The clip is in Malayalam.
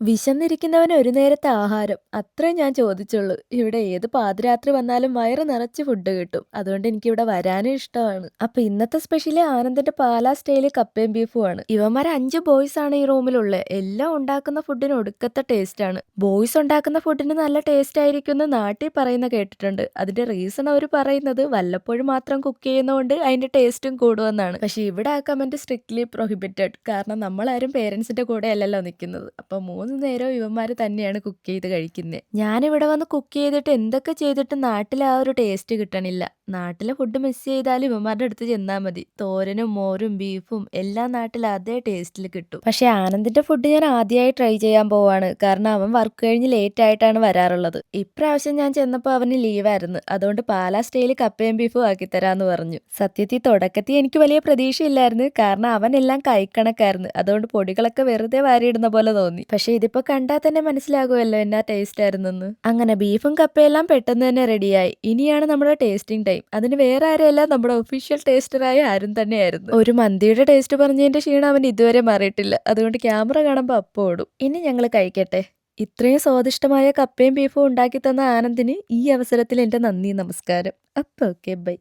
വിശന്നിരിക്കുന്നവന് ഒരു നേരത്തെ ആഹാരം. അത്രേ ഞാൻ ചോദിച്ചുള്ളൂ. ഇവിടെ ഏത് പാതിരാത്രി വന്നാലും വയറ് നിറച്ച് ഫുഡ് കിട്ടും. അതുകൊണ്ട് എനിക്ക് ഇവിടെ വരാനും ഇഷ്ടമാണ്. അപ്പൊ ഇന്നത്തെ സ്പെഷ്യൽ ആനന്ദിന്റെ പാലാ സ്റ്റൈൽ കപ്പയും ആണ്. ഇവന്മാര് 5 ബോയ്സ് ആണ് ഈ റൂമിലുള്ളത് എല്ലാം ഉണ്ടാക്കുന്ന ഫുഡിന് ഒടുക്കത്തെ ടേസ്റ്റ് ആണ് ബോയ്സ് ഉണ്ടാക്കുന്ന ഫുഡിന് നല്ല ടേസ്റ്റ് ആയിരിക്കും എന്ന് നാട്ടിൽ പറയുന്ന കേട്ടിട്ടുണ്ട്. അതിന്റെ റീസൺ അവർ പറയുന്നത് വല്ലപ്പോഴും മാത്രം കുക്ക് ചെയ്യുന്നതുകൊണ്ട് അതിന്റെ ടേസ്റ്റും കൂടുമെന്നാണ്. പക്ഷെ ഇവിടെ ആ കമന്റ് സ്ട്രിക്ട്ലി പ്രൊഹിബിറ്റഡ്. കാരണം നമ്മളാരും പേരൻസിന്റെ കൂടെ അല്ലല്ലോ നിൽക്കുന്നത് അപ്പൊ 3 നേരം ഇവന്മാര് തന്നെയാണ് കുക്ക് ചെയ്ത് കഴിക്കുന്നെ. ഞാനിവിടെ വന്ന് കുക്ക് ചെയ്തിട്ട് എന്തൊക്കെ ചെയ്തിട്ട് നാട്ടിൽ ആ ഒരു ടേസ്റ്റ് കിട്ടണില്ല. നാട്ടിലെ ഫുഡ് മിസ് ചെയ്താലും ഇവന്മാരുടെ അടുത്ത് ചെന്നാൽ മതി. തോരനും മോരും ബീഫും എല്ലാം നാട്ടിൽ അതേ ടേസ്റ്റിൽ കിട്ടും. പക്ഷെ ആനന്ദിന്റെ ഫുഡ് ഞാൻ ആദ്യമായി ട്രൈ ചെയ്യാൻ പോവാണ്. കാരണം അവൻ വർക്ക് കഴിഞ്ഞ് ലേറ്റ് ആയിട്ടാണ് വരാറുള്ളത്. ഇപ്രാവശ്യം ഞാൻ ചെന്നപ്പോൾ അവന് ലീവായിരുന്നു. അതുകൊണ്ട് പാലാ സ്റ്റൈൽ കപ്പയും ബീഫും ആക്കി തരാന്ന് പറഞ്ഞു. സത്യത്തിൽ തുടക്കത്തിൽ എനിക്ക് വലിയ പ്രതീക്ഷയില്ലായിരുന്നു. കാരണം അവൻ എല്ലാം കൈക്കണക്കായിരുന്നു. അതുകൊണ്ട് പൊടികളൊക്കെ വെറുതെ വാരിയിടുന്ന പോലെ തോന്നി. പക്ഷെ ഇതിപ്പോ കണ്ടാൽ തന്നെ മനസ്സിലാകുമല്ലോ എന്നാ ടേസ്റ്റ് ആയിരുന്നെന്ന്. അങ്ങനെ ബീഫും കപ്പയെല്ലാം പെട്ടെന്ന് തന്നെ റെഡിയായി. ഇനിയാണ് നമ്മുടെ ടേസ്റ്റിംഗ് ടൈം. അതിന് വേറെ ആരെയല്ല നമ്മുടെ ഒഫീഷ്യൽ ടേസ്റ്ററായ ആരും തന്നെയായിരുന്നു. ഒരു മന്തിയുടെ ടേസ്റ്റ് പറഞ്ഞതിന്റെ ക്ഷീണം അവൻ ഇതുവരെ മാറിയിട്ടില്ല. അതുകൊണ്ട് ക്യാമറ കാണുമ്പോൾ അപ്പൊ ഓടും. ഇനി ഞങ്ങൾ കഴിക്കട്ടെ. ഇത്രയും സ്വാദിഷ്ടമായ കപ്പയും ബീഫും ഉണ്ടാക്കി തന്ന ആനന്ദിന് ഈ അവസരത്തിൽ എന്റെ നന്ദി നമസ്കാരം. അപ്പൊ ഓക്കെ ബൈ.